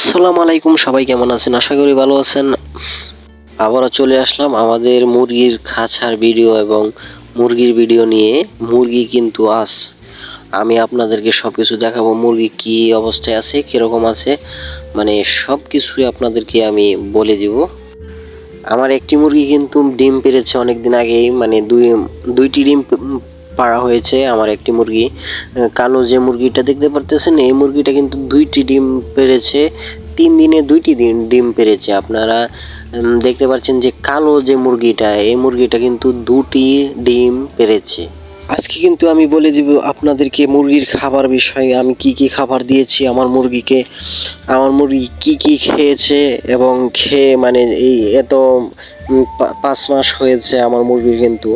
আসসালামু আলাইকুম, সবাই কেমন আছেন? আশা করি ভালো আছেন। আবারও চলে আসলাম আমাদের মুরগির খাঁচার ভিডিও এবং মুরগির ভিডিও নিয়ে। মুরগি কিন্তু আস আমি আপনাদেরকে সব কিছু দেখাবো, মুরগি কি অবস্থায় আছে, কীরকম আছে মানে সব কিছুই আপনাদেরকে আমি বলে দিব। আমার একটি মুরগি কিন্তু ডিম পেরেছে অনেক দিন আগেই মানে দুই দুইটি ডিম পাড়া হয়েছে আমার একটি মুরগি। কালো যে মুরগিটা দেখতে পারতেছেন, এই মুরগিটা কিন্তু দুইটি ডিম পেরেছে, তিন দিনে দুইটি দিন ডিম পেরেছে। আপনারা দেখতে পাচ্ছেন যে কালো যে মুরগিটা, এই মুরগিটা কিন্তু দুটি ডিম পেরেছে। আজকে কিন্তু আমি বলে দিব আপনাদেরকে মুরগির খাবার বিষয়ে, আমি কি কি খাবার দিয়েছি, আমার মুরগিকে, আমার মুরগি কি কি খেয়েছে এবং খেয়ে মানে এই এত পাঁচ মাস হয়েছে আমার মুরগির কিন্তু।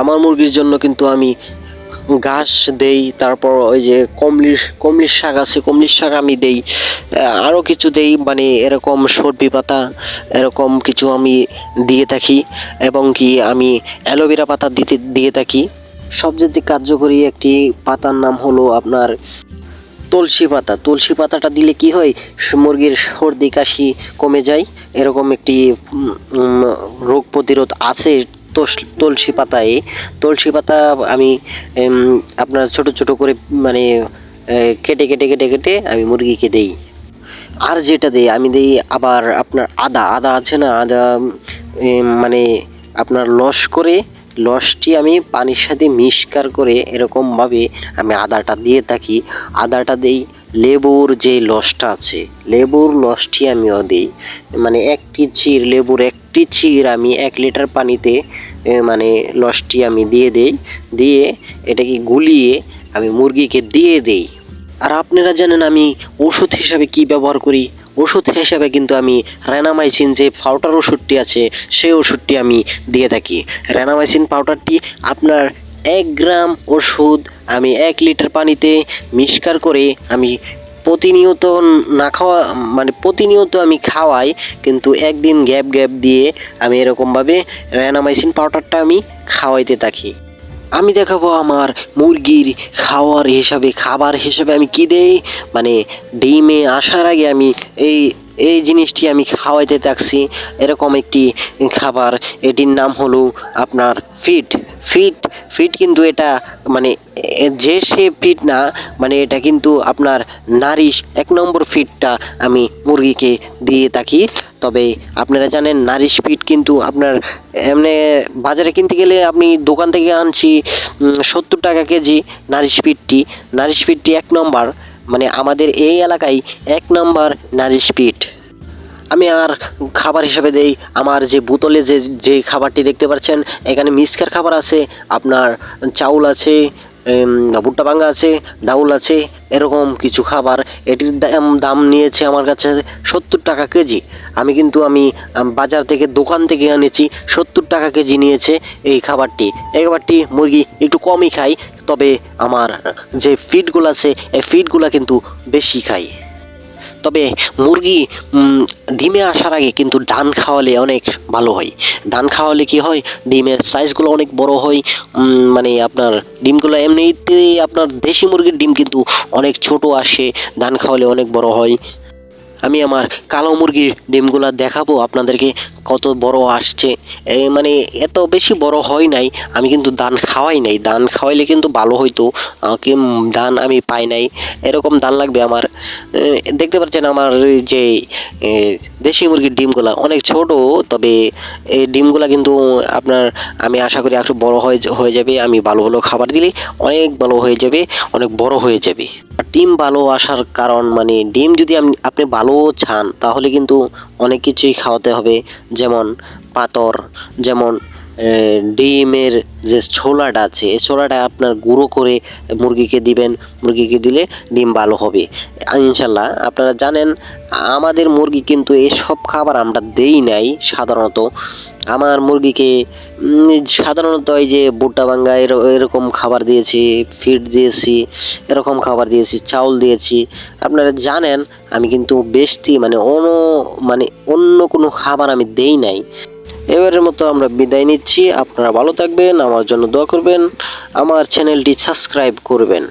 আমার মুরগির জন্য কিন্তু আমি ঘাস দেই, তারপর ওই যে কমলির কমলির শাক আছে কমলির শাক আমি দেই আরও কিছু দেই মানে এরকম সর্বি পাতা, এরকম কিছু আমি দিয়ে থাকি, এবং কি আমি অ্যালোভেরা পাতা দিতে, দিয়ে থাকি। সবচেয়ে কার্যকরী একটি পাতার নাম হলো আপনার তুলসী পাতা। তুলসী পাতাটা দিলে কি হয়? মুরগির সর্দি কাশি কমে যায়, এরকম একটি রোগ প্রতিরোধ আছে তুলসী পাতায় তুলসী পাতা আমি আপনার ছোট ছোট করে মানে কেটে কেটে কেটে কেটে আমি মুরগিকে দেই। আর যেটা দেই, আমি দেই আবার আপনার আদা। আদা আছে না? আদা মানে আপনার লস করে, লসটি আমি পানির সাথে মিক্সকার করে এরকমভাবে আমি আদাটা দিয়ে থাকি। আদাটা দেই লেবুর যে লসটা আছে, লেবুর লসটি আমিও দিই মানে একটি চির লেবুর একটি চির আমি এক লিটার পানিতে মানে লসটি আমি দিয়ে দেই। দিয়ে এটাকে গুলিয়ে আমি মুরগিকে দিয়ে দেই। আর আপনারা জানেন আমি ওষুধ হিসাবে কি ব্যবহার করি? ওষুধ হিসাবে কিন্তু আমি র্যানামাইসিন যে পাউডার ওষুধটি আছে, সেই ওষুধটি আমি দিয়ে থাকি। র্যানামাইসিন পাউডারটি আপনার এক গ্রাম ওষুধ আমি এক লিটার পানিতে মিক্সকার করে আমি প্রতিনিয়ত না খাওয়া মানে প্রতিনিয়ত আমি খাওয়াই, কিন্তু একদিন গ্যাপ গ্যাপ দিয়ে আমি এরকমভাবে র্যানামাইসিন পাউডারটা আমি খাওয়াইতে থাকি। আমি দেখাবো আমার মুরগির খাওয়ার হিসাবে, খাবার হিসাবে আমি কি দেই? মানে ডিমে আসার আগে আমি এই এই জিনিসটি আমি খাওয়াইতে থাকছি। এরকম একটি খাবার, এটির নাম হলো আপনার ফিট। ফিট ফিট কিন্তু এটা মানে যে সে ফিট না মানে এটা কিন্তু আপনার নারিশ, এক নম্বর ফিটটা আমি মুরগিকে দিয়ে থাকি। তবে আপনারা জানেন, নারিশ ফিট কিন্তু আপনার এমনি বাজারে কিনতে গেলে আপনি দোকান থেকে আনছি সত্তর টাকা কেজি নারিশ ফিটটি। নারিশ ফিটটি এক নম্বর। মানে আমাদের এই এলাকায় এক নম্বর নারী স্পিড আমি আর খাবার হিসাবে দেই আমার যে বোতলে যে যে খাবারটি দেখতে পাচ্ছেন, এখানে মিক্সকার খাবার আছে, আপনার চাউল আছে ভুট্টা ভাঙ্গা আছে, ডাউল আছে, এরকম কিছু খাবার। এটির দাম দাম নিয়েছে আমার কাছে সত্তর টাকা কেজি। আমি কিন্তু আমি বাজার থেকে, দোকান থেকে এনেছি, সত্তর টাকা কেজি নিয়েছে এই খাবারটি। এই খাবারটি মুরগি একটু কমই খাই তবে আমার যে ফিডগুলো আছে, এই ফিডগুলো কিন্তু বেশি খাই তবে মুরগি ডিমে আসার আগে কিন্তু ধান খাওয়ালে অনেক ভালো হয়। ধান খাওয়ালে কি হয়? ডিমের সাইজগুলো অনেক বড় হয়। মানে আপনার ডিমগুলো এমনিতে আপনার দেশি মুরগির ডিম কিন্তু অনেক ছোট আসে। ধান খাওয়ালে অনেক বড় হয়। আমি আমার কালো মুরগির ডিমগুলো দেখাবো আপনাদেরকে কত বড় আসছে। মানে এত বেশি বড় হয় নাই, আমি কিন্তু দান খাওয়াই নাই। দান খাওয়াইলে কিন্তু ভালো হইতো আমাকে দান আমি পাই নাই। এরকম দান লাগবে আমার। দেখতে পাচ্ছেন আমার যে দেশি মুরগির ডিমগুলা অনেক ছোট, তবে এই ডিমগুলা কিন্তু আপনার আমি আশা করি একটু বড় হয়ে হয়ে যাবে। আমি ভালো ভালো খাবার দিলে অনেক ভালো হয়ে যাবে, অনেক বড় হয়ে যাবে। ডিম ভালো আসার কারণ মানে ডিম যদি আপনি ভালো চান, তাহলে কিন্তু অনেক কিছুই খাওয়াতে হবে। যেমন পাতর, যেমন ডিমের যে ছোলাটা আছে এই ছোলাটা আপনার গুঁড়ো করে মুরগিকে দিবেন, মুরগিকে দিলে ডিম ভালো হবে। ইনশাল্লাহ আপনারা জানেন, আমাদের মুরগি কিন্তু এসব খাবার আমরা দেই নাই সাধারণত। আমার মুরগিকে সাধারণত এই যে বুটা ভাঙ্গা এর- এরকম খাবার দিয়েছি, ফিড দিয়েছি, এরকম খাবার দিয়েছি, চাউল দিয়েছি, আপনারা জানেন আমি কিন্তু বেশি মানে অন্য মানে অন্য কোনো খাবার আমি দেই নাই। এবারের মতো আমরা বিদায় নিচ্ছি, আপনারা ভালো থাকবেন, আমার জন্য দোয়া করবেন, আমার চ্যানেলটি সাবস্ক্রাইব করবেন।